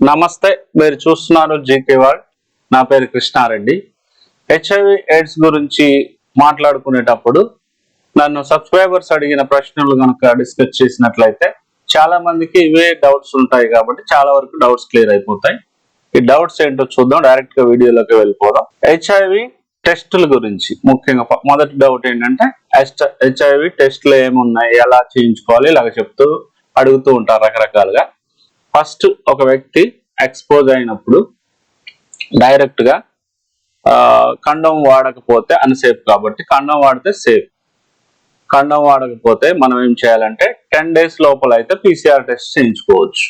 నమస్తే మీరు చూస్తున్నారు జీకే వరల్డ్. నా పేరు కృష్ణారెడ్డి. హెచ్ఐవి ఎయిడ్స్ గురించి మాట్లాడుకునేటప్పుడు నన్ను సబ్స్క్రైబర్స్ అడిగిన ప్రశ్నలు కనుక డిస్కస్ చేసినట్లయితే చాలా మందికి ఇవే డౌట్స్ ఉంటాయి కాబట్టి చాలా వరకు డౌట్స్ క్లియర్ అయిపోతాయి. ఈ డౌట్స్ ఏంటో చూద్దాం డైరెక్ట్గా వీడియోలోకి వెళ్ళిపోదాం. హెచ్ఐవి టెస్టుల గురించి ముఖ్యంగా మొదటి డౌట్ ఏంటంటే హెచ్ఐవి టెస్టులు ఏమున్నాయి ఎలా చేయించుకోవాలి ఇలాగ చెప్తూ అడుగుతూ ఉంటారు రకరకాలుగా. ఫస్ట్ ఒక వ్యక్తి ఎక్స్పోజ్ అయినప్పుడు డైరెక్ట్గా కండం వాడకపోతే అన్సేఫ్ కాబట్టి కండం వాడితే సేఫ్. కండం వాడకపోతే మనం ఏం చేయాలంటే టెన్ డేస్ లోపల అయితే పీసీఆర్ టెస్ట్ చేయించుకోవచ్చు.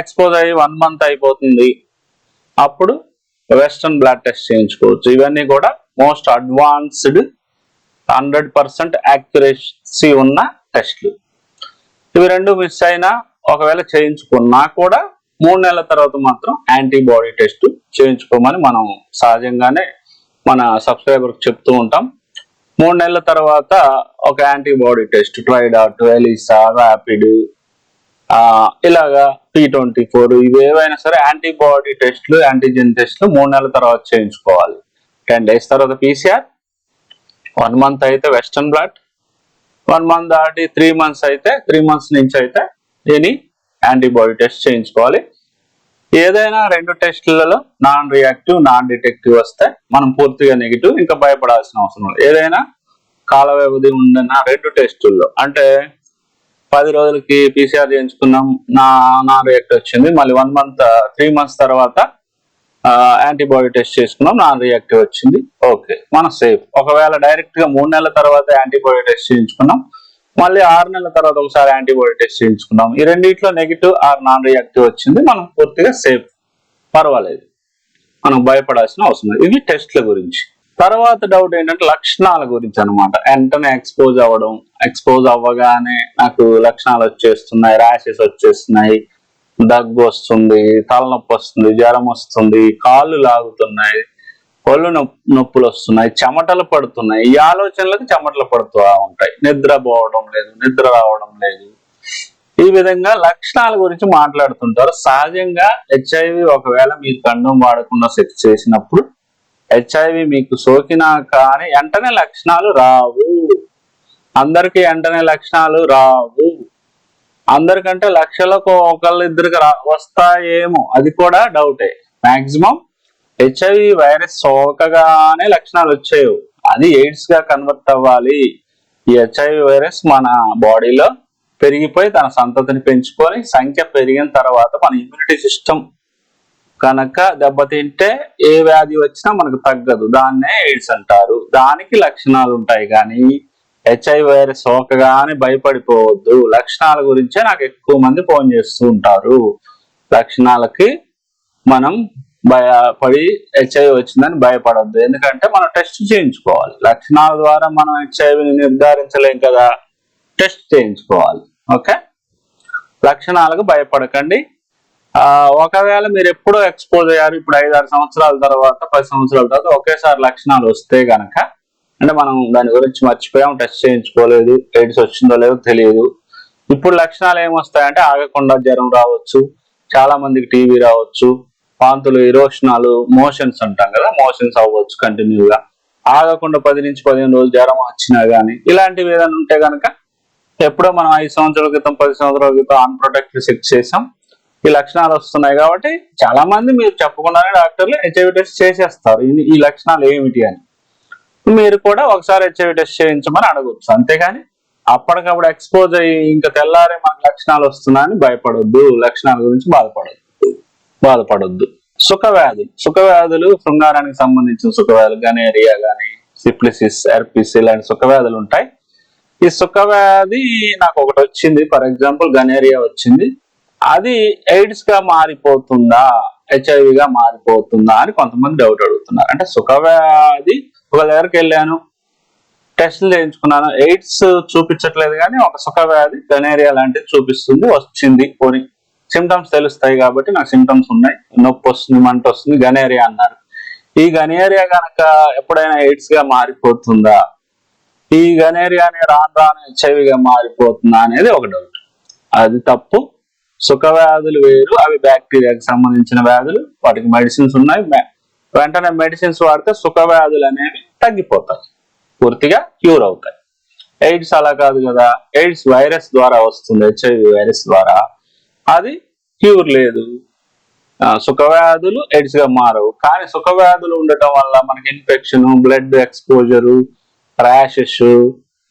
ఎక్స్పోజ్ అయ్యి వన్ మంత్ అయిపోతుంది. అప్పుడు వెస్ట్రన్ బ్లడ్ టెస్ట్ చేయించుకోవచ్చు. ఇవన్నీ కూడా most advanced hundred percent accuracy ఉన్న టెస్ట్లు. ఇవి రెండు మిస్ అయినా ఒకవేళ చేయించుకున్నా కూడా మూడు నెలల తర్వాత మాత్రం యాంటీబాడీ టెస్ట్ చేయించుకోమని మనం సహజంగానే మన సబ్స్క్రైబర్ చెప్తూ ఉంటాం. మూడు నెలల తర్వాత ఒక antibody test Tridot ELISA rapid ఇలాగా టీ ట్వంటీ ఫోర్ ఇవేవైనా సరే యాంటీబాడీ టెస్ట్లు యాంటీజెన్ టెస్ట్లు మూడు నెలల తర్వాత చేయించుకోవాలి. టెన్ డేస్ తర్వాత పీసీఆర్ వన్ మంత్ అయితే వెస్టర్న్ బ్లడ్ వన్ మంత్ దాటి త్రీ మంత్స్ అయితే త్రీ మంత్స్ నుంచి అయితే దీని యాంటీబాడీ టెస్ట్ చేయించుకోవాలి. ఏదైనా రెండు టెస్టులలో నాన్ రియాక్టివ్ నాన్ డిటెక్టివ్ వస్తే మనం పూర్తిగా నెగిటివ్ ఇంకా భయపడాల్సిన అవసరం లేదు. ఏదైనా కాల వ్యవధి ఉన్న రెండు టెస్టుల్లో అంటే పది రోజులకి పీసీఆర్ చేయించుకున్నాం నా నాన్ రియాక్టివ్ వచ్చింది మళ్ళీ వన్ మంత్ త్రీ మంత్స్ తర్వాత యాంటీబాడీ టెస్ట్ చేసుకున్నాం నాన్ రియాక్టివ్ వచ్చింది. ఓకే మనం సేఫ్. ఒకవేళ డైరెక్ట్గా మూడు నెలల తర్వాత యాంటీబాడీ టెస్ట్ చేయించుకున్నాం మళ్ళీ ఆరు నెలల తర్వాత ఒకసారి యాంటీబాడీ టెస్ట్ చేయించుకున్నాం ఈ రెండింటిలో నెగిటివ్ ఆర్ నాన్ రియాక్టివ్ వచ్చింది. మనం పూర్తిగా సేఫ్. పర్వాలేదు. మనం భయపడాల్సిన అవసరం లేదు. ఇవి టెస్ట్ల గురించి. తర్వాత డౌట్ ఏంటంటే లక్షణాల గురించి అన్నమాట. వెంటనే ఎక్స్పోజ్ అవ్వడం. ఎక్స్పోజ్ అవ్వగానే నాకు లక్షణాలు వచ్చేస్తున్నాయి. ర్యాషెస్ వచ్చేస్తున్నాయి. దగ్గు వస్తుంది. తలనొప్పి వస్తుంది. జ్వరం వస్తుంది. కాళ్ళు లాగుతున్నాయి. ఒళ్ళు నొప్- నొప్పులు వస్తున్నాయి చెమటలు పడుతున్నాయి. ఈ ఆలోచనలకు చెమటలు పడుతూ ఉంటాయి. నిద్ర పోవడం లేదు నిద్ర రావడం లేదు. ఈ విధంగా లక్షణాల గురించి మాట్లాడుతుంటారు. సహజంగా హెచ్ఐవి ఒకవేళ మీరు కండం వాడకుండా సెక్స్ చేసినప్పుడు హెచ్ఐవి మీకు సోకినా కానీ వెంటనే లక్షణాలు రావు. అందరికీ వెంటనే లక్షణాలు రావు. అందరికంటే లక్షలకు ఒకళ్ళు ఇద్దరికి రా వస్తాయేమో. అది కూడా డౌటే. మాక్సిమం హెచ్ఐవి వైరస్ సోకగానే లక్షణాలు వచ్చాయి అది ఎయిడ్స్గా కన్వర్ట్ అవ్వాలి. ఈ హెచ్ఐవి వైరస్ మన బాడీలో పెరిగిపోయి తన సంతతిని పెంచుకొని సంఖ్య పెరిగిన తర్వాత మన ఇమ్యూనిటీ సిస్టమ్ కనుక దెబ్బతింటే ఏ వ్యాధి వచ్చినా మనకు తగ్గదు. దాన్నే ఎయిడ్స్ అంటారు. దానికి లక్షణాలు ఉంటాయి కానీ హెచ్ఐవి వైరస్ సోకగానే భయపడిపోవద్దు. లక్షణాల గురించే నాకు ఎక్కువ మంది ఫోన్ చేస్తూ ఉంటారు. లక్షణాలకి మనం భయపడి హెచ్ఐవి వచ్చిందని భయపడద్దు. ఎందుకంటే మనం టెస్ట్ చేయించుకోవాలి. లక్షణాల ద్వారా మనం హెచ్ఐవిని నిర్ధారించలేం కదా. టెస్ట్ చేయించుకోవాలి. ఓకే లక్షణాలకు భయపడకండి. ఒకవేళ మీరు ఎప్పుడో ఎక్స్పోజ్ అయ్యారు ఇప్పుడు ఐదు ఆరు సంవత్సరాల తర్వాత పది సంవత్సరాల తర్వాత ఒకేసారి లక్షణాలు వస్తే గనక అంటే మనం దాని గురించి మర్చిపోయాం టెస్ట్ చేయించుకోలేదు ఎయిడ్స్ వచ్చిందో లేదో తెలియదు. ఇప్పుడు లక్షణాలు ఏమొస్తాయంటే ఆగకుండా జ్వరం రావచ్చు చాలా మందికి టీవీ రావచ్చు వాంతులు ఇరోషనాలు మోషన్స్ అంటాం కదా మోషన్స్ అవ్వచ్చు కంటిన్యూగా. ఆగకుండా పది నుంచి పదిహేను రోజులు జ్వరం వచ్చినా గానీ ఇలాంటివి ఏదైనా ఉంటే గనక ఎప్పుడో మనం ఐదు సంవత్సరాల క్రితం పది సంవత్సరాల క్రితం అన్ప్రొటెక్టెడ్ సెక్స్ చేసాం ఈ లక్షణాలు వస్తున్నాయి కాబట్టి చాలా మంది మీరు చెప్పకుండానే డాక్టర్లు హెచ్ఐవి టెస్ట్ చేసేస్తారు. ఈ- లక్షణాలు ఏమిటి అని. మీరు కూడా ఒకసారి హెచ్ఐవి టెస్ట్ చేయించమని అడగొచ్చు. అంతేగాని అప్పటికప్పుడు ఎక్స్పోజ్ అయ్యి ఇంకా తెల్లారే మనకు లక్షణాలు వస్తున్నాయని భయపడొద్దు. లక్షణాల గురించి బాధపడద్దు. బాధపడొద్దు. సుఖవ్యాధులు సుఖవ్యాధులు సుఖ వ్యాధులు శృంగారానికి సంబంధించిన సుఖవ్యాధులు కానీ గనేరియా కానీ సిప్లిసిస్ ఎర్పిస్ ఇలాంటి సుఖ వ్యాధులు ఉంటాయి. ఈ సుఖవ్యాధి నాకు ఒకటి వచ్చింది. ఫర్ ఎగ్జాంపుల్ గనేరియా వచ్చింది. అది ఎయిడ్స్గా మారిపోతుందా? హెచ్ఐవిగా మారిపోతుందా అని కొంతమంది డౌట్ అడుగుతున్నారు. అంటే సుఖ వ్యాధి ఒక దగ్గరికి వెళ్ళాను టెస్ట్లు చేయించుకున్నాను. ఎయిడ్స్ చూపించట్లేదు కానీ ఒక సుఖవ్యాధి గనేరియా లాంటిది చూపిస్తుంది వచ్చింది పోనీ సిమ్టమ్స్ తెలుస్తాయి కాబట్టి నాకు సిమ్టమ్స్ ఉన్నాయి. నొప్పి వస్తుంది మంట వస్తుంది గనేరియా అన్నారు. ఈ గనేరియా గనక ఎప్పుడైనా ఎయిడ్స్గా మారిపోతుందా? ఈ గనేరియా అనే రాను రాను హెచ్ఐవిగా మారిపోతుందా అనేది ఒక డౌట్ అది తప్పు. సుఖ వ్యాధులు వేరు. అవి బ్యాక్టీరియాకి సంబంధించిన వ్యాధులు. వాటికి మెడిసిన్స్ ఉన్నాయి. వెంటనే మెడిసిన్స్ వాడితే సుఖవ్యాధులు అనేవి తగ్గిపోతాయి. పూర్తిగా క్యూర్ అవుతాయి. ఎయిడ్స్ అలా కాదు కదా. ఎయిడ్స్ వైరస్ ద్వారా వస్తుంది. హెచ్ఐవి వైరస్ ద్వారా. అది క్యూర్ లేదు. సుఖవ్యాధులు ఎయిడ్స్గా మారవు. కానీ సుఖవ్యాధులు ఉండటం వల్ల మనకి ఇన్ఫెక్షన్ బ్లడ్ ఎక్స్పోజరు ర్యాషెస్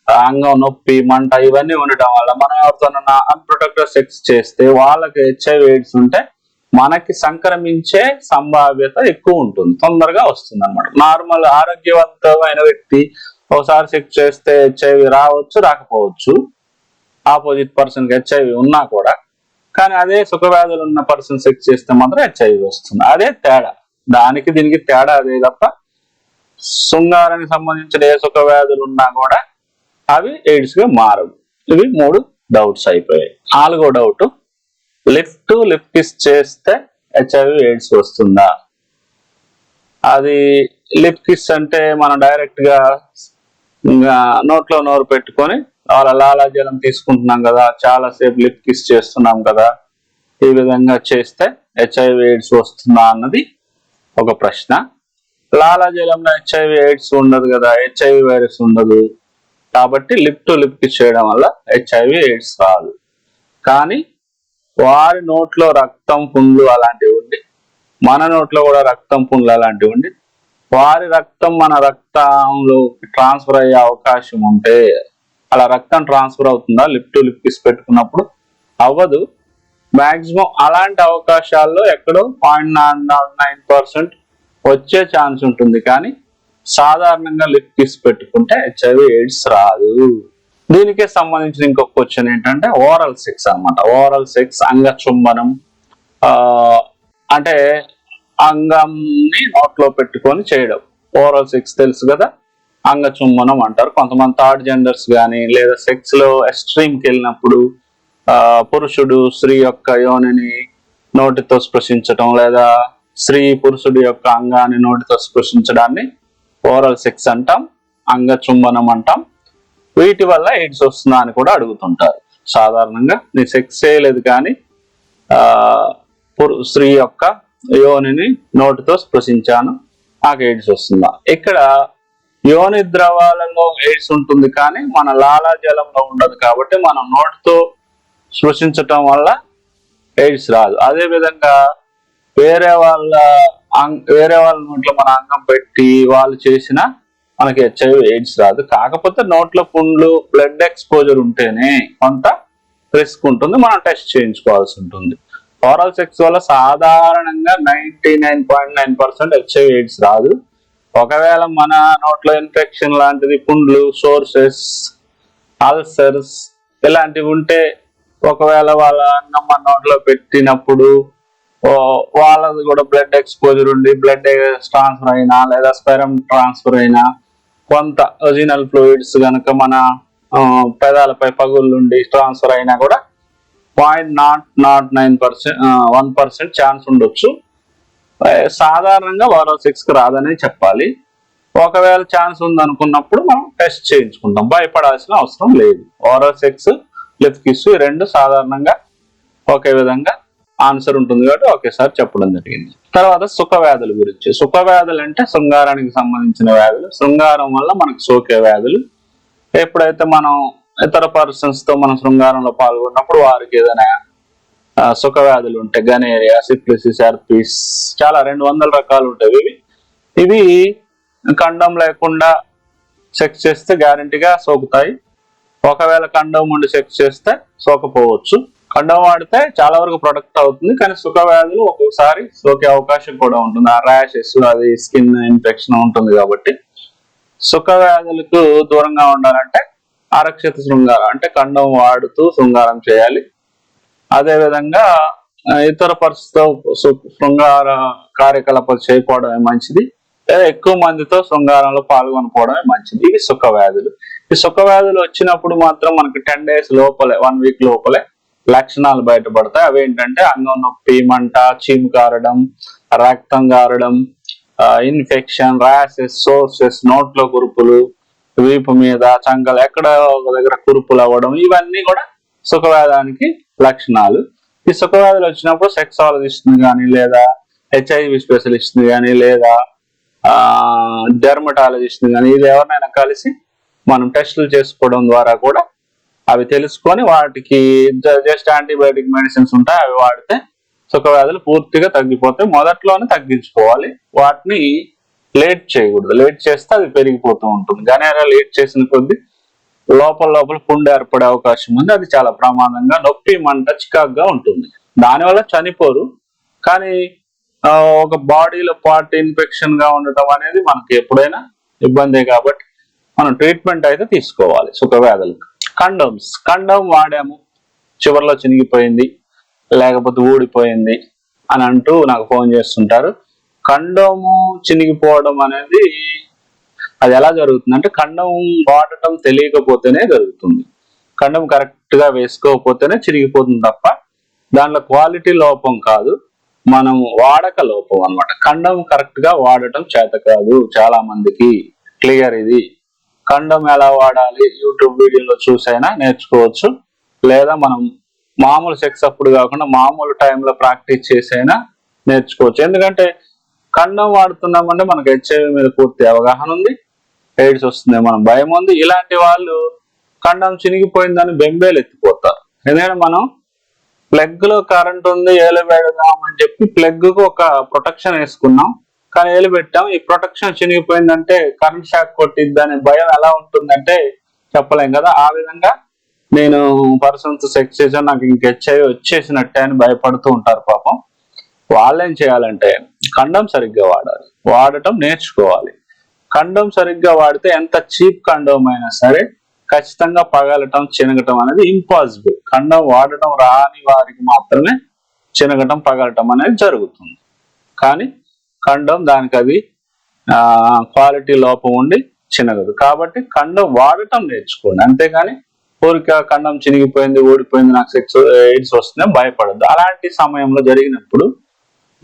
అంగం నొప్పి మంట ఇవన్నీ ఉండటం వల్ల మనం ఎవరితోనన్నా అన్ప్రొటెక్టెడ్ సెక్స్ చేస్తే వాళ్ళకి హెచ్ఐవి ఎయిడ్స్ ఉంటే మనకి సంక్రమించే సంభావ్యత ఎక్కువ ఉంటుంది. తొందరగా వస్తుంది అనమాట నార్మల్ ఆరోగ్యవంతమైన వ్యక్తి ఒకసారి సెక్స్ చేస్తే హెచ్ఐవి రావచ్చు రాకపోవచ్చు. ఆపోజిట్ పర్సన్కి హెచ్ఐవి ఉన్నా కూడా కానీ అదే సుఖవ్యాధులు ఉన్న పర్సన్ సెక్స్ చేస్తే మాత్రం హెచ్ఐవి వస్తుంది. అదే తేడా. దానికి దీనికి తేడా అదే తప్ప శృంగారానికి సంబంధించిన ఏ సుఖవ్యాధులు ఉన్నా కూడా అవి ఎయిడ్స్గా మారవు. ఇవి మూడు డౌట్స్ అయిపోయాయి. నాలుగో డౌట్ లిఫ్ట్ లిఫ్ట్ కిస్ చేస్తే హెచ్ఐవి ఎయిడ్స్ వస్తుందా? అది లిప్ కిస్ అంటే మనం డైరెక్ట్గా ఇంకా నోట్లో నోరు పెట్టుకొని లాలాజలం తీసుకుంటున్నాం కదా చాలా సేపు లిప్ కిస్ చేస్తున్నాం కదా ఈ విధంగా చేస్తే హెచ్ఐవి ఎయిడ్స్ వస్తుందా అన్నది ఒక ప్రశ్న. లాలాజలంలో హెచ్ఐవి ఎయిడ్స్ ఉండదు కదా హెచ్ఐవి వైరస్ ఉండదు. కాబట్టి లిప్ టు లిప్ కిస్ చేయడం వల్ల హెచ్ఐవి ఎయిడ్స్ రాదు. కానీ వారి నోట్లో రక్తం పుండ్లు అలాంటివి ఉండి మన నోట్లో కూడా రక్తం పుండ్లు అలాంటివి ఉండి వారి రక్తం మన రక్తంలో ట్రాన్స్ఫర్ అయ్యే అవకాశం ఉంటే అలా రక్తం ట్రాన్స్ఫర్ అవుతుందా? లిప్ టు లిప్ కిస్ పెట్టుకున్నప్పుడు అవ్వదు. మాక్సిమం అలాంటి అవకాశాల్లో ఎక్కడో పాయింట్ నైన్ పర్సెంట్ వచ్చే ఛాన్స్ ఉంటుంది. కానీ సాధారణంగా లిప్ కిస్ పెట్టుకుంటే హెచ్ఐవి ఎయిడ్స్ రాదు. దీనికే సంబంధించిన ఇంకొక క్వశ్చన్ ఏంటంటే ఓరల్ సెక్స్ అన్నమాట. ఓరల్ సెక్స్ అంగ చుంబనం అంటే అంగంని నోట్లో పెట్టుకొని చేయడం. ఓరల్ సెక్స్ తెలుసు కదా? అంగ అంటారు. కొంతమంది థర్డ్ జెండర్స్ కానీ లేదా సెక్స్లో ఎక్స్ట్రీమ్కి వెళ్ళినప్పుడు పురుషుడు స్త్రీ యొక్క యోనిని నోటితో స్పృశించటం లేదా స్త్రీ పురుషుడి యొక్క అంగాన్ని నోటితో స్పృశించడాన్ని ఓరల్ సెక్స్ అంటాం అంగ చుంబనం అంటాం. వీటి వల్ల ఎయిడ్స్ వస్తుందా అని కూడా అడుగుతుంటారు. సాధారణంగా నీ సెక్స్ చేయలేదు కానీ పురు- స్త్రీ యొక్క యోనిని నోటితో స్పృశించాను నాకు ఎయిడ్స్ వస్తుందా? ఇక్కడ యోని ద్రవాలలో ఎయిడ్స్ ఉంటుంది కానీ మన లాలాజలంలో ఉండదు కాబట్టి మనం నోటితో సృష్టించటం వల్ల ఎయిడ్స్ రాదు. అదే విధంగా వేరే వాళ్ళ అం వేరే వాళ్ళ నోట్లో మన అంగం పెట్టి వాళ్ళు చేసిన మనకి హెచ్ఐవి ఎయిడ్స్ రాదు. కాకపోతే నోట్లో పుండ్లు బ్లడ్ ఎక్స్పోజర్ ఉంటేనే కొంత రిస్క్ ఉంటుంది. మనం టెస్ట్ చేయించుకోవాల్సి ఉంటుంది. ఓరల్ సెక్స్ వల్ల సాధారణంగా ninety nine point nine percent HIV AIDS రాదు. ఒకవేళ మన నోట్లో ఇన్ఫెక్షన్ లాంటిది పుండ్లు సోర్సెస్ అల్సర్స్ ఇలాంటివి ఉంటే ఒకవేళ వాళ్ళ అన్నం మన నోట్లో పెట్టినప్పుడు వాళ్ళది కూడా బ్లడ్ ఎక్స్పోజర్ ఉండి బ్లడ్ ట్రాన్స్ఫర్ అయినా లేదా స్పెరమ్ ట్రాన్స్ఫర్ అయినా కొంత ఒరిజినల్ ఫ్లూయిడ్స్ కనుక మన పెదాలపై పగుళ్ళు ఉండి ట్రాన్స్ఫర్ అయినా కూడా point not not nine percent one percent chance ఉండొచ్చు. సాధారణంగా ఓరల్ సిక్స్కి రాదనే చెప్పాలి. ఒకవేళ ఛాన్స్ ఉందనుకున్నప్పుడు మనం టెస్ట్ చేయించుకుంటాం భయపడాల్సిన అవసరం లేదు. ఓరో సెక్స్ లిప్ కిస్ ఈ రెండు సాధారణంగా ఒకే విధంగా ఆన్సర్ ఉంటుంది కాబట్టి ఒకేసారి చెప్పడం జరిగింది. తర్వాత సుఖ వ్యాధుల గురించి. సుఖ వ్యాధులు అంటే శృంగారానికి సంబంధించిన వ్యాధులు. శృంగారం వల్ల మనకు సోకే వ్యాధులు. ఎప్పుడైతే మనం ఇతర పర్సన్స్తో మనం శృంగారంలో పాల్గొన్నప్పుడు వారికి ఏదైనా సుఖ వ్యాధులు ఉంటాయి. గనేరియా సిప్లిసిస్ ఎర్పిస్ చాలా రెండు వందల రకాలు ఉంటాయి ఇవి. ఇవి కండం లేకుండా సెక్స్ చేస్తే గ్యారంటీగా సోకుతాయి. ఒకవేళ కండం ఉండి సెక్స్ చేస్తే సోకపోవచ్చు. కండం వాడితే చాలా వరకు ప్రొటెక్ట్ అవుతుంది కానీ సుఖ వ్యాధులు ఒక్కొక్కసారి సోకే అవకాశం కూడా ఉంటుంది. ఆ ర్యాషెస్ అది స్కిన్ ఇన్ఫెక్షన్ ఉంటుంది కాబట్టి. సుఖ వ్యాధులకు దూరంగా ఉండాలంటే ఆరక్షిత శృంగారం అంటే కండం వాడుతూ శృంగారం చేయాలి. అదేవిధంగా ఇతర పరిస్థితితో శృంగార కార్యకలాపాలు చేయకపోవడమే మంచిది. లేదా ఎక్కువ మందితో శృంగారంలో పాల్గొనకపోవడమే మంచిది. ఇవి సుఖ వ్యాధులు. ఈ సుఖ వ్యాధులు వచ్చినప్పుడు మాత్రం మనకి టెన్ డేస్ లోపలే వన్ వీక్ లోపలే లక్షణాలు బయటపడతాయి. అవి ఏంటంటే అంగం నొప్పి మంట చీము కారడం రక్తం కారడం ఇన్ఫెక్షన్ ర్యాసెస్ సోర్సెస్ నోట్లో కురుపులు వీపు మీద చంకలు ఎక్కడ ఒక దగ్గర కురుపులు అవ్వడం ఇవన్నీ కూడా సుఖవ్యాధానికి లక్షణాలు. ఈ సుఖవ్యాధులు వచ్చినప్పుడు సెక్సాలజిస్ట్ కానీ లేదా హెచ్ఐవి స్పెషలిస్ట్ కానీ లేదా డెర్మటాలజిస్ట్ కానీ ఇది ఎవరినైనా కలిసి మనం టెస్టులు చేసుకోవడం ద్వారా కూడా అవి తెలుసుకొని వాటికి జస్ట్ యాంటీబయాటిక్ మెడిసిన్స్ ఉంటాయి అవి వాడితే సుఖ వ్యాధులు పూర్తిగా తగ్గిపోతాయి. మొదట్లోనే తగ్గించుకోవాలి. వాటిని లేట్ చేయకూడదు. లేట్ చేస్తే అది పెరిగిపోతూ ఉంటుంది. కానీ అలా లేట్ చేసిన కొద్దీ లోపల లోపల పుండు ఏర్పడే అవకాశం ఉంది. అది చాలా ప్రమాదంగా నొప్పి మంట చికాగ్గా ఉంటుంది. దానివల్ల చనిపోరు. కానీ ఒక బాడీలో పార్ట్ ఇన్ఫెక్షన్గా ఉండటం అనేది మనకి ఎప్పుడైనా ఇబ్బందే కాబట్టి మనం ట్రీట్మెంట్ అయితే తీసుకోవాలి సుఖవ్యాధులకు. కండోమ్స్. కండోమ్ వాడాము. చివరిలో చినిగిపోయింది. లేకపోతే ఊడిపోయింది అని అంటూ నాకు ఫోన్ చేస్తుంటారు. కండోము చినిగిపోవడం అనేది అది ఎలా జరుగుతుంది అంటే ఖండం వాడటం తెలియకపోతేనే జరుగుతుంది. ఖండం కరెక్ట్గా వేసుకోకపోతేనే చిరిగిపోతుంది తప్ప దాంట్లో క్వాలిటీ లోపం కాదు. మనం వాడక లోపం అనమాట ఖండం కరెక్ట్గా వాడటం చేత కాదు చాలా మందికి క్లియర్ ఇది. ఖండం ఎలా వాడాలి? యూట్యూబ్ వీడియోలో చూసైనా నేర్చుకోవచ్చు. లేదా మనం మామూలు సెక్స్ అప్పుడు కాకుండా మామూలు టైంలో ప్రాక్టీస్ చేసైనా నేర్చుకోవచ్చు. ఎందుకంటే ఖండం వాడుతున్నామంటే మనకు హెచ్ఐవి మీద పూర్తి అవగాహన ఉంది. ఎయిడ్స్ వస్తుంది మనం భయం ఉంది. ఇలాంటి వాళ్ళు కండం చినిగిపోయిందని బెంబేలు ఎత్తిపోతారు. ఎందుకంటే మనం ప్లగ్లో కరెంట్ ఉంది ఏలు పెడదాం అని చెప్పి ప్లగ్కు ఒక ప్రొటెక్షన్ వేసుకున్నాం. కానీ ఏలు పెట్టాం. ఈ ప్రొటెక్షన్ చినిగిపోయిందంటే కరెంట్ షాక్ కొట్టిద్ది అనే భయం ఎలా ఉంటుందంటే చెప్పలేం కదా. ఆ విధంగా నేను పర్సన్స్ సెక్స్ చేసాను నాకు ఇంక హెచ్ఐవి వచ్చేసినట్టే అని భయపడుతూ ఉంటారు పాపం. వాళ్ళేం చేయాలంటే కండం సరిగ్గా వాడాలి. వాడటం నేర్చుకోవాలి. కండోమ్ సరిగ్గా వాడితే ఎంత చీప్ కండోమ్ అయినా సరే ఖచ్చితంగా పగలటం చినగటం అనేది ఇంపాసిబుల్ కండం వాడటం రాని వారికి మాత్రమే చినగటం పగలటం అనేది జరుగుతుంది. కానీ కండం దానికి అది క్వాలిటీ లోపం ఉండి చినగదు. కాబట్టి కండం వాడటం నేర్చుకోండి. అంతేగాని కోరిక కండం చినిగిపోయింది ఊడిపోయింది నాకు సెక్స్ ఎయిడ్స్ వస్తుందని భయపడద్దు. అలాంటి సమయంలో జరిగినప్పుడు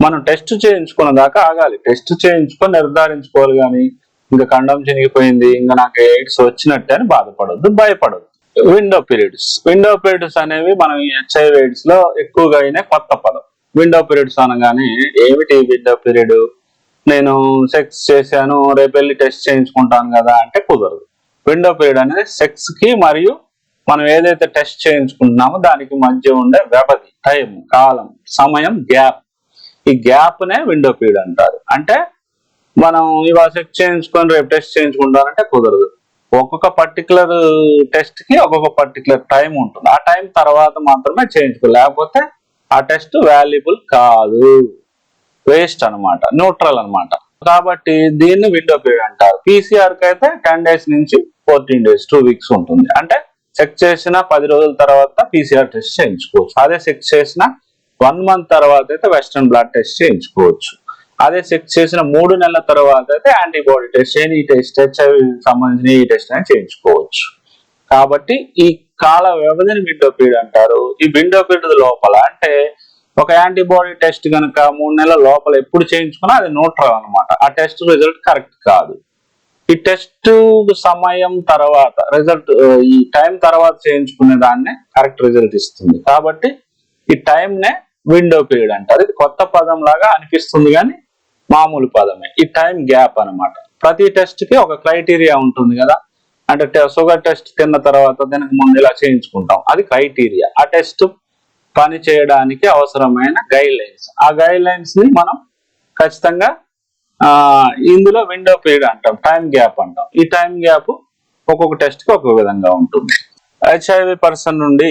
మనం టెస్ట్ చేయించుకున్న దాకా ఆగాలి. టెస్ట్ చేయించుకొని నిర్ధారించుకోవాలి కానీ ఇంకా కండం చినిగిపోయింది ఇంకా నాకు ఎయిడ్స్ వచ్చినట్టే అని బాధపడొద్దు భయపడొద్దు. Window periods. విండో పీరియడ్స్ అనేవి మనం హెచ్ఐవి ఎయిడ్స్లో ఎక్కువగా అయిన కొత్త పదం. విండో పీరియడ్స్ అనగానే ఏమిటి విండో పీరియడ్? నేను సెక్స్ చేశాను రేపు వెళ్ళి టెస్ట్ చేయించుకుంటాను కదా అంటే కుదరదు. విండో పీరియడ్ అనేది సెక్స్కి మరియు మనం ఏదైతే టెస్ట్ చేయించుకుంటున్నామో దానికి మధ్య ఉండే వ్యవధి టైం కాలం సమయం గ్యాప్. ఈ గ్యాప్ నే విండో పీరియడ్ అంటారు. అంటే మనం ఇవాళ చెక్ చేయించుకొని రేపు టెస్ట్ చేయించుకుంటానంటే కుదరదు. ఒక్కొక్క పర్టికులర్ టెస్ట్కి ఒక్కొక్క పర్టికులర్ టైం ఉంటుంది. ఆ టైం తర్వాత మాత్రమే చేయించుకో లేకపోతే ఆ టెస్ట్ వాల్యుబుల్ కాదు. వేస్ట్ అనమాట న్యూట్రల్ అనమాట కాబట్టి దీన్ని విండో పీరియడ్ అంటారు. పీసీఆర్కి అయితే టెన్ డేస్ నుంచి ఫోర్టీన్ డేస్ టూ వీక్స్ ఉంటుంది. అంటే చెక్ చేసిన పది రోజుల తర్వాత పీసీఆర్ టెస్ట్ చేయించుకోవచ్చు. అదే చెక్ చేసిన వన్ మంత్ తర్వాత అయితే వెస్ట్రన్ బ్లడ్ టెస్ట్ చేయించుకోవచ్చు. అదే చెక్ చేసిన మూడు నెలల తర్వాత అయితే antibody test any test HIV సంబంధించిన ఈ టెస్ట్ అని చేయించుకోవచ్చు. కాబట్టి ఈ కాల వ్యవధిని విండో పీరియడ్ అంటారు. ఈ విండో పీరియడ్ లోపల అంటే ఒక యాంటీబాడీ టెస్ట్ కనుక మూడు నెలల లోపల ఎప్పుడు చేయించుకున్నా అది న్యూట్రల్ అన్నమాట. ఆ టెస్ట్ రిజల్ట్ కరెక్ట్ కాదు. ఈ టెస్ట్ సమయం తర్వాత రిజల్ట్ ఈ టైం తర్వాత చేయించుకునే దాన్నే కరెక్ట్ రిజల్ట్ ఇస్తుంది. కాబట్టి ఈ టైంనే విండో పీరియడ్ అంటారు. ఇది కొత్త పదం లాగా అనిపిస్తుంది కానీ మామూలు పదమే. ఈ టైం గ్యాప్ అన్నమాట. ప్రతి టెస్ట్కి ఒక క్రైటీరియా ఉంటుంది కదా. అంటే షుగర్ టెస్ట్ తిన్న తర్వాత దీనికి ముందు ఇలా చేయించుకుంటాం. అది క్రైటీరియా ఆ టెస్ట్ పని చేయడానికి అవసరమైన గైడ్ లైన్స్ ఆ గైడ్ లైన్స్ని మనం ఖచ్చితంగా ఇందులో విండో పీరియడ్ అంటాం. టైం గ్యాప్ అంటాం. ఈ టైం గ్యాప్ ఒక్కొక్క టెస్ట్కి ఒక్కొక్క విధంగా ఉంటుంది. హెచ్ఐవి పర్సన్ నుండి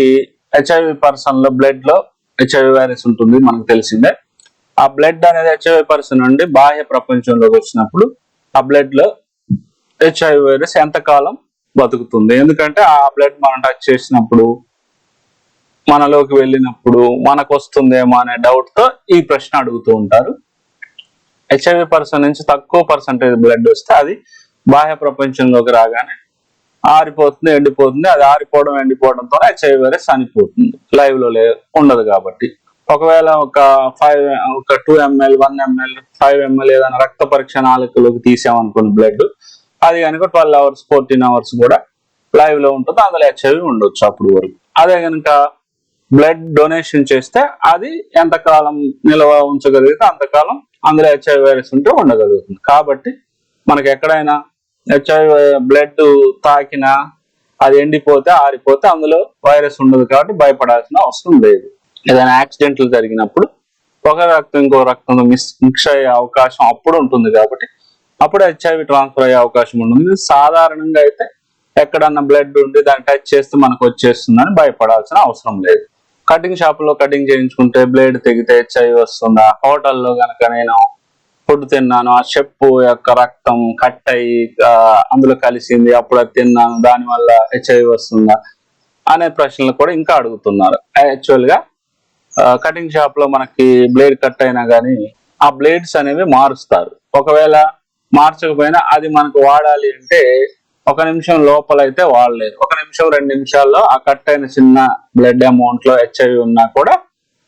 హెచ్ఐవి పర్సన్లో బ్లడ్లో హెచ్ఐవి వైరస్ ఉంటుంది మనకు తెలిసిందే. ఆ బ్లడ్ అనేది హెచ్ఐవి పర్సన్ నుండి బాహ్య ప్రపంచంలోకి వచ్చినప్పుడు ఆ బ్లడ్లో హెచ్ఐవి వైరస్ ఎంతకాలం బతుకుతుంది? ఎందుకంటే ఆ బ్లడ్ మనం టచ్ చేసినప్పుడు మనలోకి వెళ్ళినప్పుడు మనకు వస్తుందేమో అనే డౌట్తో ఈ ప్రశ్న అడుగుతూ ఉంటారు. హెచ్ఐవి పర్సన్ నుంచి తక్కువ పర్సంటేజ్ బ్లడ్ వస్తే అది బాహ్య ప్రపంచంలోకి రాగానే ఆరిపోతుంది ఎండిపోతుంది. అది ఆరిపోవడం ఎండిపోవడంతో హెచ్ఐవి వైరస్ చనిపోతుంది. లైవ్లో లే ఉండదు కాబట్టి. ఒకవేళ ఒక ఫైవ్ ఒక two ML one ML five ML ఏదైనా రక్త పరీక్ష నాలుకలోకి తీసామనుకోండి బ్లడ్ అది కనుక ట్వెల్వ్ అవర్స్ ఫోర్టీన్ అవర్స్ కూడా లైవ్లో ఉంటుంది. అందులో హెచ్ఐవి ఉండొచ్చు అప్పుడు వరకు. అదే కనుక బ్లడ్ డొనేషన్ చేస్తే అది ఎంతకాలం నిల్వ ఉంచగలిగితే అంతకాలం అందులో హెచ్ఐవి వైరస్ ఉంటే ఉండగలుగుతుంది. కాబట్టి మనకి ఎక్కడైనా హెచ్ఐవి బ్లడ్ తాకినా అది ఎండిపోతే ఆరిపోతే అందులో వైరస్ ఉండదు కాబట్టి భయపడాల్సిన అవసరం లేదు. ఏదైనా యాక్సిడెంట్లు జరిగినప్పుడు ఒక రక్తం ఇంకో రక్తం మిస్ మిక్స్ అయ్యే అవకాశం అప్పుడు ఉంటుంది కాబట్టి అప్పుడు హెచ్ఐవి ట్రాన్స్ఫర్ అయ్యే అవకాశం ఉంటుంది. సాధారణంగా అయితే ఎక్కడన్నా బ్లడ్ ఉండి దాన్ని టచ్ చేస్తే మనకు వచ్చేస్తుందని భయపడాల్సిన అవసరం లేదు. కటింగ్ షాపులో కటింగ్ చేయించుకుంటే బ్లేడ్ తెగితే హెచ్ఐవి వస్తుందా? హోటల్లో కనుక నేను ఫుడ్ తిన్నాను ఆ చెప్పు యొక్క రక్తం కట్ అయ్యి అందులో కలిసింది అప్పుడు అది తిన్నాను దానివల్ల హెచ్ఐవి వస్తుందా? అనే ప్రశ్నలు కూడా ఇంకా అడుగుతున్నారు. యాక్చువల్గా కటింగ్ షాప్లో మనకి బ్లేడ్ కట్ అయినా కానీ ఆ బ్లేడ్స్ అనేవి మారుస్తారు. ఒకవేళ మార్చకపోయినా అది మనకు వాడాలి అంటే ఒక నిమిషం లోపల అయితే వాడలేదు. ఒక నిమిషం రెండు నిమిషాల్లో ఆ కట్ అయిన చిన్న బ్లడ్ అమౌంట్లో హెచ్ఐవి ఉన్నా కూడా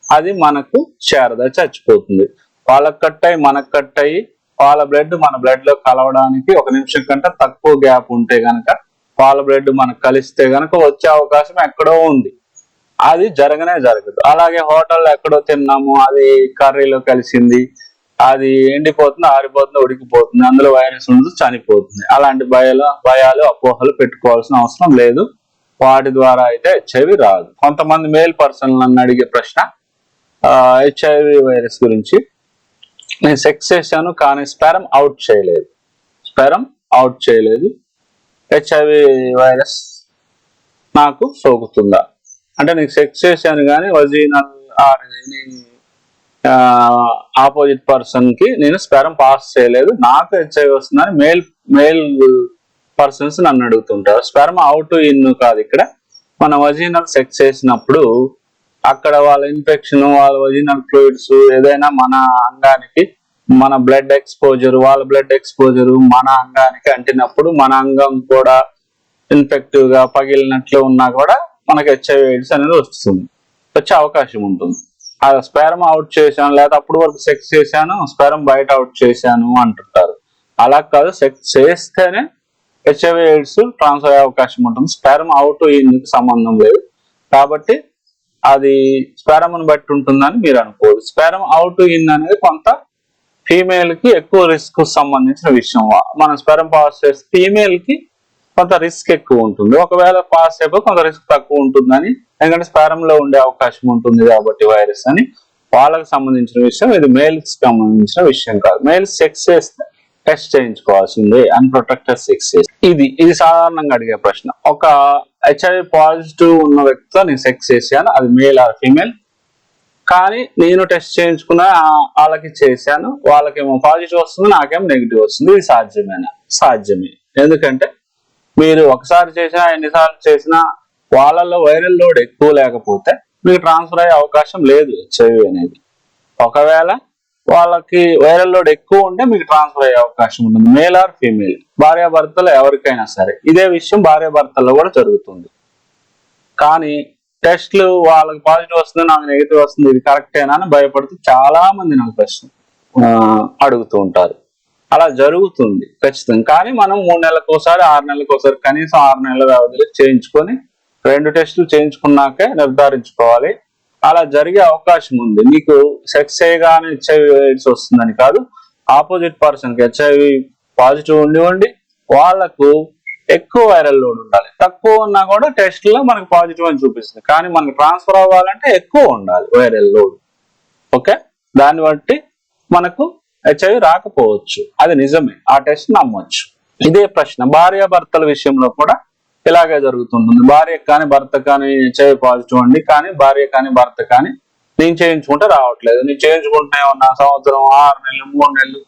అది మనకు చేరద చచ్చిపోతుంది. వాళ్ళకి కట్ అయ్యి మనకు కట్ అయ్యి వాళ్ళ బ్లడ్ మన బ్లడ్లో కలవడానికి ఒక నిమిషం కంటే తక్కువ గ్యాప్ ఉంటే గనక వాళ్ళ బ్లడ్ మనకు కలిస్తే గనక వచ్చే అవకాశం ఎక్కడో ఉంది. అది జరగనే జరగదు. అలాగే హోటల్లో ఎక్కడో తిన్నాము అది కర్రీలో కలిసింది అది ఎండిపోతుంది ఆరిపోతుంది ఉడికిపోతుంది అందులో వైరస్ ఉండదు చనిపోతుంది. అలాంటి భయాలు భయాలు అపోహలు పెట్టుకోవాల్సిన అవసరం లేదు. వాటి ద్వారా అయితే హెచ్ఐవి రాదు. కొంతమంది మేల్ పర్సన్ నన్ను అడిగే ప్రశ్న హెచ్ఐవి వైరస్ గురించి. నేను సెక్స్ చేశాను కానీ స్పెరం అవుట్ చేయలేదు. స్పెరం అవుట్ చేయలేదు. హెచ్ఐవి వైరస్ నాకు సోకుతుందా? అంటే నీకు సెక్స్ చేశాను కానీ వజీనల్ ఆర్ ఆపోజిట్ పర్సన్కి నేను స్పెరం పాస్ చేయలేదు. నాకు హెచ్ఐవి వస్తుందని మేల్ మేల్ పర్సన్స్ నన్ను అడుగుతుంటారు. స్పెర్మ్ అవుట్ ఇన్ కాదు ఇక్కడ. మన వజీనల్ సెక్స్ చేసినప్పుడు అక్కడ వాళ్ళ ఇన్ఫెక్షన్ వాళ్ళ వజీనల్ ఫ్లూయిడ్స్ ఏదైనా మన అంగానికి మన బ్లడ్ ఎక్స్పోజర్ వాళ్ళ బ్లడ్ ఎక్స్పోజర్ మన అంగానికి అంటినప్పుడు మన అంగం కూడా ఇన్ఫెక్టివ్గా పగిలినట్లు ఉన్నా కూడా మనకి హెచ్ఐవి ఎయిడ్స్ అనేది వస్తుంది. వచ్చే అవకాశం ఉంటుంది. ఆ స్పేరం అవుట్ చేశాను లేదా అప్పుడు వరకు సెక్స్ చేశాను స్పేరం బయట అవుట్ చేశాను అంటుంటారు. అలా కాదు సెక్స్ చేస్తేనే హెచ్ఐవి ఎయిడ్స్ ట్రాన్స్ఫర్ అయ్యే అవకాశం ఉంటుంది. స్పేరం అవుట్ ఇందుకు సంబంధం లేదు. కాబట్టి అది స్పెరమ్ని బట్టి ఉంటుందని మీరు అనుకోదు స్పేరం అవుట్ ఇన్ అనేది కొంత ఫీమేల్కి ఎక్కువ రిస్క్ సంబంధించిన విషయం. మనం స్పెరం పాస్ చేస్తే ఫీమేల్కి కొంత రిస్క్ ఎక్కువ ఉంటుంది. ఒకవేళ పాస్ అయిపోయి కొంత రిస్క్ తక్కువ ఉంటుందని ఎందుకంటే స్పారంలో ఉండే అవకాశం ఉంటుంది కాబట్టి వైరస్ అని వాళ్ళకి సంబంధించిన విషయం ఇది మేల్స్ సంబంధించిన విషయం కాదు. మేల్స్ సెక్స్ చేస్తే టెస్ట్ చేయించుకోవాల్సిందే అన్ప్రొటెక్టెడ్ సెక్స్ చేస్తే. ఇది ఇది సాధారణంగా అడిగే ప్రశ్న. ఒక హెచ్ఐవి పాజిటివ్ ఉన్న వ్యక్తితో నేను సెక్స్ చేశాను అది మేల్ ఆర్ ఫీమేల్ కానీ నేను టెస్ట్ చేయించుకున్న వాళ్ళకి చేశాను వాళ్ళకేమో పాజిటివ్ వస్తుంది నాకేమో నెగిటివ్ వస్తుంది. ఇది సాధ్యమేనా? సాధ్యమే. ఎందుకంటే మీరు ఒకసారి చేసినా ఎన్నిసార్లు చేసినా వాళ్ళల్లో వైరల్ లోడ్ ఎక్కువ లేకపోతే మీకు ట్రాన్స్ఫర్ అయ్యే అవకాశం లేదు హెచ్ఐవి అనేది. ఒకవేళ వాళ్ళకి వైరల్ లోడ్ ఎక్కువ ఉంటే మీకు ట్రాన్స్ఫర్ అయ్యే అవకాశం ఉంటుంది. Male or female. భార్యాభర్తలు ఎవరికైనా సరే. ఇదే విషయం భార్యాభర్తల్లో కూడా జరుగుతుంది. కానీ టెస్ట్లు వాళ్ళకి పాజిటివ్ వస్తుంది నాకు నెగిటివ్ వస్తుంది ఇది కరెక్టేనా అని భయపడుతూ చాలా మంది నాకు ప్రశ్న అడుగుతూ ఉంటారు. అలా జరుగుతుంది ఖచ్చితంగా. కానీ మనం మూడు నెలలకు ఒకసారి ఆరు నెలలకు ఒకసారి కనీసం ఆరు నెలల వ్యవధిలో చేయించుకొని రెండు టెస్టులు చేయించుకున్నాకే నిర్ధారించుకోవాలి. అలా జరిగే అవకాశం ఉంది. మీకు సెక్స్ చేయగానే హెచ్ఐవి ఎయిడ్స్ వస్తుందని కాదు ఆపోజిట్ పర్సన్కి హెచ్ఐవి పాజిటివ్ ఉండి ఉండి వాళ్ళకు ఎక్కువ వైరల్ లోడ్ ఉండాలి. తక్కువ ఉన్నా కూడా టెస్ట్లో మనకు పాజిటివ్ అని చూపిస్తుంది. కానీ మనకు ట్రాన్స్ఫర్ అవ్వాలంటే ఎక్కువ ఉండాలి వైరల్ లోడ్. ఓకే? దాన్ని బట్టి మనకు హెచ్ఐవి రాకపోవచ్చు. అది నిజమే. ఆ టెస్ట్ నమ్మొచ్చు. ఇదే ప్రశ్న. భార్య భర్తల విషయంలో కూడా ఇలాగే జరుగుతుంటుంది. భార్య కానీ భర్త కానీ హెచ్ఐవి పాజిటివ్ అండి కానీ భార్య కానీ భర్త కానీ నేను చేయించుకుంటే రావట్లేదు. నేను చేయించుకుంటూనే ఉన్నా. సంవత్సరం ఆరు నెలలు మూడు నెలలు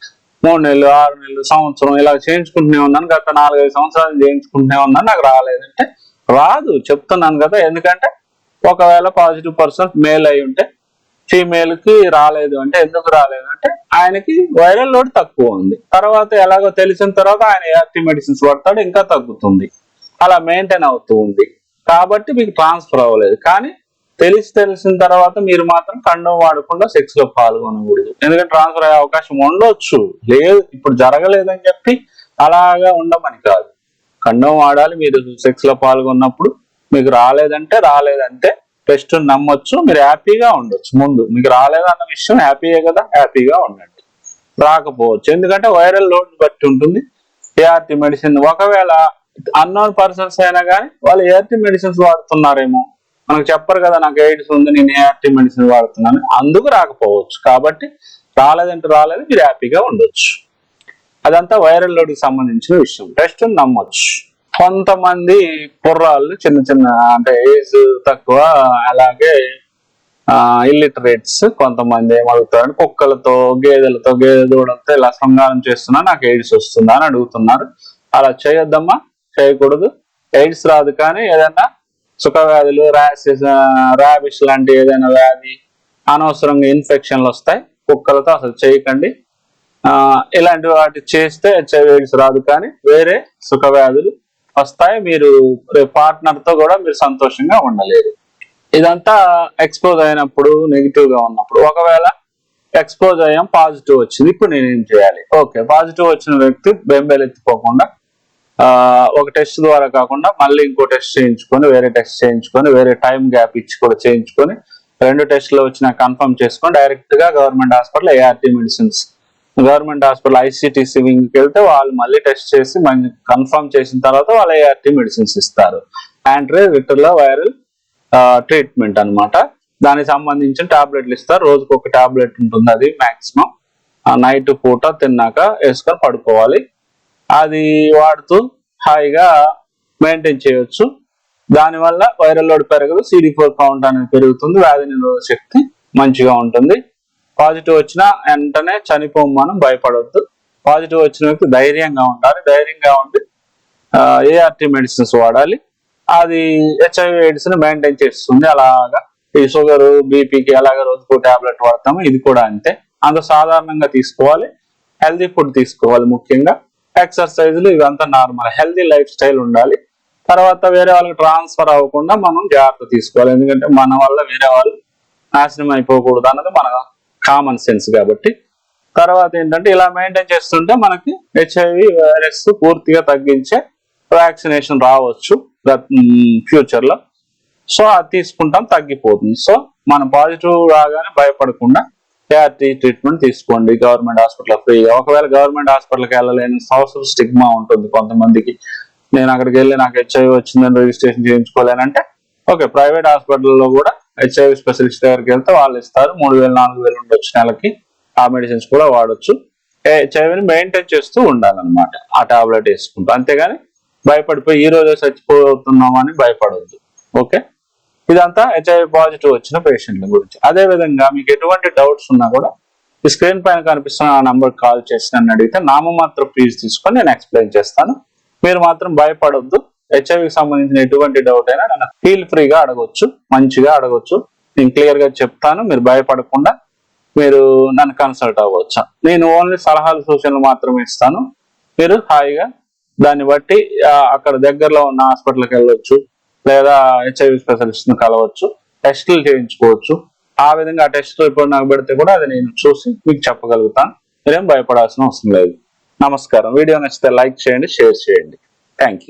మూడు నెలలు ఆరు నెలలు సంవత్సరం ఇలా చేయించుకుంటూనే ఉన్నాను. గత నాలుగైదు సంవత్సరాలు చేయించుకుంటూనే ఉన్నాను. నాకు రాలేదంటే రాదు. చెప్తున్నాను కదా. ఎందుకంటే ఒకవేళ పాజిటివ్ పర్సన్ మేల్ అయి ఉంటే ఫీమేల్కి రాలేదు అంటే ఎందుకు రాలేదు అంటే ఆయనకి వైరల్ లోడ్ తక్కువ ఉంది. తర్వాత ఎలాగో తెలిసిన తర్వాత ఆయన ఏఆర్టీ మెడిసిన్స్ వాడతాడు ఇంకా తగ్గుతుంది. అలా మెయింటైన్ అవుతూ ఉంది. కాబట్టి మీకు ట్రాన్స్ఫర్ అవ్వలేదు. కానీ తెలిసి తెలిసిన తర్వాత మీరు మాత్రం కండం వాడకుండా సెక్స్లో పాల్గొనకూడదు. ఎందుకంటే ట్రాన్స్ఫర్ అయ్యే అవకాశం ఉండొచ్చు. లేదు ఇప్పుడు జరగలేదని చెప్పి అలాగా ఉండమని కాదు. కండం వాడాలి మీరు సెక్స్లో పాల్గొన్నప్పుడు మీకు రాలేదంటే రాలేదంటే టెస్ట్ నమ్మొచ్చు మీరు హ్యాపీగా ఉండొచ్చు. ముందు మీకు రాలేదన్న విషయం హ్యాపీయే కదా హ్యాపీగా ఉండండి. రాకపోవచ్చు. ఎందుకంటే వైరల్ లోడ్ బట్టి ఉంటుంది. ఏఆర్టీ మెడిసిన్ ఒకవేళ అన్నోన్ పర్సన్స్ అయినా కానీ వాళ్ళు ఏఆర్టీ మెడిసిన్స్ వాడుతున్నారేమో. మనకు చెప్పరు కదా నాకు ఎయిడ్స్ ఉంది నేను ఏఆర్టీ మెడిసిన్ వాడుతున్నాను. అందుకు రాకపోవచ్చు. కాబట్టి రాలేదంటే రాలేదు మీరు హ్యాపీగా ఉండొచ్చు. అదంతా వైరల్ లోడ్కి సంబంధించిన విషయం. టెస్ట్ నమ్మొచ్చు. కొంతమంది కుర్రాళ్ళు చిన్న చిన్న అంటే ఏజ్ తక్కువ అలాగే ఇల్లిటరేట్స్ కొంతమంది ఏమడుగుతారు కుక్కలతో గేదెలతో గేదె దూడలతో ఇలా శృంగారం చేస్తున్నా నాకు ఎయిడ్స్ వస్తుందా అని అడుగుతున్నారు. అలా చేయొద్దమ్మా చేయకూడదు. ఎయిడ్స్ రాదు కానీ ఏదైనా సుఖవ్యాధులు ర్యాషెస్ ర్యాబిస్ లాంటి ఏదైనా వ్యాధి అనవసరంగా ఇన్ఫెక్షన్లు వస్తాయి కుక్కలతో అసలు చేయకండి. ఇలాంటి వాటి చేస్తే ఎయిడ్స్ రాదు కానీ వేరే సుఖవ్యాధులు వస్తాయి మీరు పార్ట్నర్తో కూడా మీరు సంతోషంగా ఉండలేరు. ఇదంతా ఎక్స్పోజ్ అయినప్పుడు నెగిటివ్గా ఉన్నప్పుడు ఒకవేళ ఎక్స్పోజ్ అయ్యాం పాజిటివ్ వచ్చింది ఇప్పుడు నేను ఏం చేయాలి? ఓకే పాజిటివ్ వచ్చిన వ్యక్తి బెంబెలెత్తిపోకుండా ఆ, ఒక టెస్ట్ ద్వారా కాకుండా మళ్ళీ ఇంకో టెస్ట్ చేయించుకొని వేరే టెస్ట్ చేయించుకొని వేరే టైం గ్యాప్ ఇచ్చి కూడా చేయించుకొని రెండు టెస్టులు వచ్చినా కన్ఫర్మ్ చేసుకొని డైరెక్ట్గా government hospital ART medicines government hospital ICTC వింగ్కి వెళ్తే వాళ్ళు మళ్ళీ టెస్ట్ చేసి మంచి కన్ఫర్మ్ చేసిన తర్వాత వాళ్ళు ఏఆర్టీ మెడిసిన్స్ ఇస్తారు. యాంట్రీ రిటర్లో వైరల్ ట్రీట్మెంట్ అన్నమాట. దానికి సంబంధించిన టాబ్లెట్లు ఇస్తారు. రోజుకు ఒక టాబ్లెట్ ఉంటుంది అది మాక్సిమం. నైట్ పూట తిన్నాక వేసుకొని పడుకోవాలి. అది వాడుతూ హాయిగా మెయింటైన్ చేయొచ్చు. దానివల్ల వైరల్ లోడ్ పెరగదు. సిడి ఫోర్ కౌంట్ అనేది పెరుగుతుంది. వ్యాధి నిరోధక శక్తి మంచిగా ఉంటుంది. పాజిటివ్ వచ్చినా వెంటనే చనిపోము మనం భయపడవద్దు పాజిటివ్ వచ్చిన వ్యక్తి ధైర్యంగా ఉండాలి. ధైర్యంగా ఉండి ఏఆర్టీ మెడిసిన్స్ వాడాలి. అది హెచ్ఐవి ఎయిడ్స్ మెయింటైన్ చేస్తుంది. అలాగా ఈ షుగర్ బీపీకి అలాగే రోజుకు టాబ్లెట్ వాడతాము. ఇది కూడా అంతే. అంత సాధారణంగా తీసుకోవాలి. హెల్దీ ఫుడ్ తీసుకోవాలి ముఖ్యంగా. ఎక్సర్సైజ్లు ఇవంతా నార్మల్ హెల్దీ లైఫ్ స్టైల్ ఉండాలి. తర్వాత వేరే వాళ్ళకి ట్రాన్స్ఫర్ అవ్వకుండా మనం జాగ్రత్త తీసుకోవాలి. ఎందుకంటే మన వల్ల వేరే వాళ్ళు నాశనం అయిపోకూడదు అన్నది మన కామన్ సెన్స్ కాబట్టి. తర్వాత ఏంటంటే ఇలా మెయింటైన్ చేస్తుంటే మనకి హెచ్ఐవి వైరస్ పూర్తిగా తగ్గించే వ్యాక్సినేషన్ రావచ్చు ఫ్యూచర్లో సో అది తీసుకుంటాం తగ్గిపోతుంది. సో మనం పాజిటివ్ రాగానే భయపడకుండా ఏఆర్టీ ట్రీట్మెంట్ తీసుకోండి. గవర్నమెంట్ హాస్పిటల్ ఫ్రీగా. ఒకవేళ గవర్నమెంట్ హాస్పిటల్కి వెళ్ళలేని సంవత్సరం స్టిగ్మా ఉంటుంది కొంతమందికి. నేను అక్కడికి వెళ్ళి నాకు హెచ్ఐవి వచ్చిందని రిజిస్ట్రేషన్ చేయించుకోలేనంటే ఓకే ప్రైవేట్ హాస్పిటల్లో కూడా హెచ్ఐవి స్పెషలిస్ట్ దగ్గరికి వెళ్తే వాళ్ళు ఇస్తారు. మూడు వేలు నాలుగు వేలు ఉండొచ్చు నెలకి ఆ మెడిసిన్స్ కూడా వాడొచ్చు. హెచ్ఐవిని మెయింటైన్ చేస్తూ ఉండాలన్నమాట. ఆ టాబ్లెట్ వేసుకుంటూ. అంతేగాని భయపడిపోయి ఈ రోజే చచ్చిపోతున్నామని భయపడవద్దు ఓకే? ఇదంతా హెచ్ఐవి పాజిటివ్ వచ్చిన పేషెంట్ల గురించి. అదే విధంగా మీకు ఎటువంటి డౌట్స్ ఉన్నా కూడా ఈ స్క్రీన్ పైన కనిపిస్తున్న ఆ నంబర్ కాల్ చేసి నన్ను అడిగితే నామమాత్రం ఫీజు తీసుకొని నేను ఎక్స్ప్లెయిన్ చేస్తాను. మీరు మాత్రం భయపడొద్దు. హెచ్ఐవికి సంబంధించిన ఎటువంటి డౌట్ అయినా నన్ను ఫీల్ ఫ్రీగా అడగొచ్చు మంచిగా అడగొచ్చు. నేను క్లియర్గా చెప్తాను మీరు భయపడకుండా మీరు నన్ను కన్సల్ట్ అవ్వచ్చు. నేను ఓన్లీ సలహాలు సూచనలు మాత్రమే ఇస్తాను. మీరు హాయిగా దాన్ని బట్టి అక్కడ దగ్గరలో ఉన్న హాస్పిటల్కి వెళ్ళొచ్చు లేదా హెచ్ఐవి స్పెషలిస్ట్ కలవచ్చు టెస్టులు చేయించుకోవచ్చు. ఆ విధంగా ఆ టెస్ట్ రిపోర్ట్ నాకు పెడితే కూడా అది నేను చూసి మీకు చెప్పగలుగుతాను. మీరేం భయపడాల్సిన అవసరం లేదు. నమస్కారం. వీడియో నచ్చితే లైక్ చేయండి షేర్ చేయండి. Thank you